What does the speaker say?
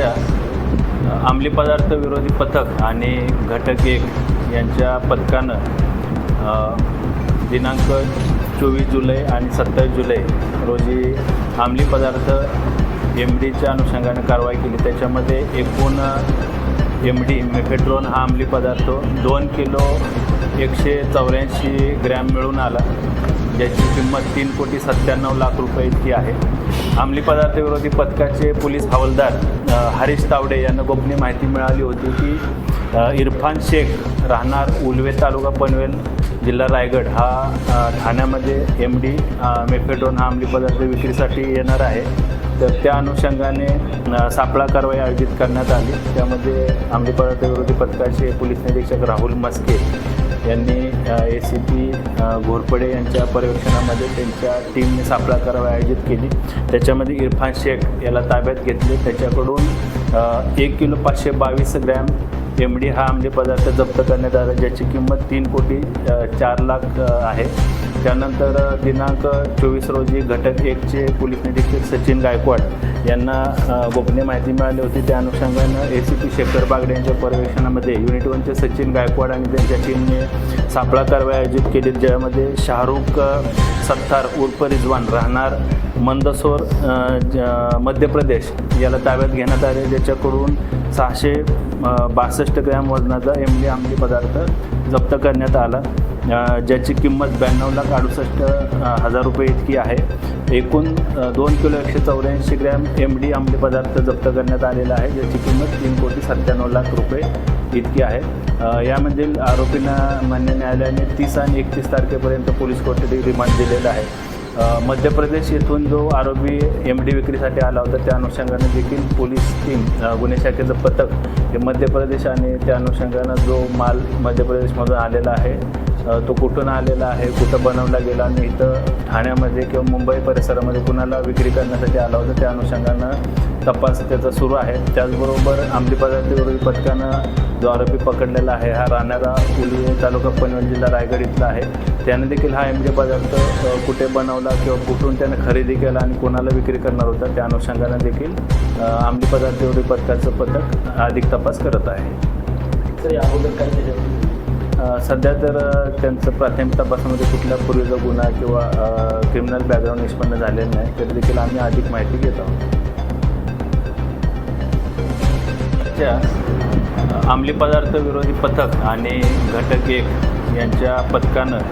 च्या अंमली पदार्थ विरोधी पथक आणि घटक एक यांच्या पथकानं दिनांक चोवीस जुलै आणि सत्तावीस जुलै रोजी अंमली पदार्थ एम डीच्या अनुषंगाने कारवाई केली. त्याच्यामध्ये एकूण एम डी मेफेड्रोन हा अंमली पदार्थ दोन किलो एकशे चौऱ्याऐंशी ग्रॅम मिळून आला. ज्याची किंमत तीन कोटी सत्त्याण्णव लाख रुपये इतकी आहे. अंमली पदार्थविरोधी पथकाचे पोलीस हवालदार हरीश तावडे यांना गोपनीय माहिती मिळाली होती की इरफान शेख राहणार उलवे तालुका पनवेल जिल्हा रायगड. हा ठाण्यामध्ये एम डी मेफेड्रोन हा अंमली पदार्थ विक्रीसाठी येणार आहे. तर त्या अनुषंगाने सापळा कारवाई आयोजित करण्यात आली. त्यामध्ये अंमली पदार्थ विरोधी पथकाचे पोलीस निरीक्षक राहुल मस्के यांनी ए सी पी घोरपडे यांच्या पर्यवेक्षणामध्ये त्यांच्या टीमने सापळा कारवाई आयोजित केली. त्याच्यामध्ये इरफान शेख याला ताब्यात घेतले. त्याच्याकडून एक किलो पाचशे बावीस ग्रॅम एम डी हा अंमली पदार्थ जप्त करण्यात आला ज्याची किंमत तीन कोटी चार लाख आहे. त्यानंतर दिनांक चोवीस रोजी घटक एकचे पोलीस निरीक्षक सचिन गायकवाड यांना गोपनीय माहिती मिळाली होती. त्या अनुषंगानं A C P Shekhar Bagade यांच्या पर्यवेक्षणामध्ये युनिट वनचे सचिन गायकवाड आणि त्यांच्या टीमने सापळा कारवाई आयोजित केली ज्यामध्ये शाहरुख सत्तार उर्फ रिजवान राहणार मंदसोर ज- मध्य प्रदेश याला ताब्यात घेण्यात आले ज्याच्याकडून सहाशे बासष्ट बासष्ट ग्रॅम वजनाचा एम डी अंमली पदार्थ जप्त करण्यात आला. ज्याची किंमत ब्याण्णव लाख अडुसष्ट हजार रुपये इतकी आहे. एकूण दोन किलो एकशे चौऱ्याऐंशी ग्रॅम एम डी आंबली पदार्थ जप्त करण्यात आलेला आहे. ज्याची किंमत तीन कोटी सत्त्याण्णव लाख रुपये इतकी आहे. यामधील आरोपींना मान्य न्यायालयाने तीस आणि एकतीस तारखेपर्यंत पोलीस कोठडी रिमांड दिलेलं आहे. मध्य प्रदेश येथून जो आरोपी एम डी विक्रीसाठी आला होता त्या अनुषंगाने देखील पोलीस टीम गुन्हे शाखेचं पथक हे मध्य प्रदेश आणि त्या अनुषंगानं जो माल मध्य प्रदेशमधून आलेला आहे तो कुठून आलेला आहे कुठं बनवला गेला आणि इथं ठाण्यामध्ये किंवा मुंबई परिसरामध्ये कुणाला विक्री करण्यासाठी आला होता त्या अनुषंगानं तपास त्याचा सुरू आहे. त्याचबरोबर आमली पदार्थ विरोधी पथकानं जो आरोपी पकडलेला आहे हा राहणारा उलवे तालुका पनवेल जिल्हा रायगड इथला आहे. त्याने देखील हा एम पदार्थ कुठे बनवला किंवा कुठून त्याने खरेदी केला आणि कोणाला विक्री करणार होता त्या अनुषंगानं देखील आमली पदार्थ विरोधी पथकाचं पथक अधिक तपास करत आहे. तर या अगोदर सध्या तर त्यांचं प्राथमिक तपासामध्ये कुठल्या पूर्वीचा गुन्हा किंवा क्रिमिनल बॅकग्राऊंड निष्पन्न झालेलं नाही तरी देखील आम्ही अधिक माहिती घेत आहोत. त्या अंमली पदार्थ विरोधी पथक आणि घटक एक यांच्या पथकानं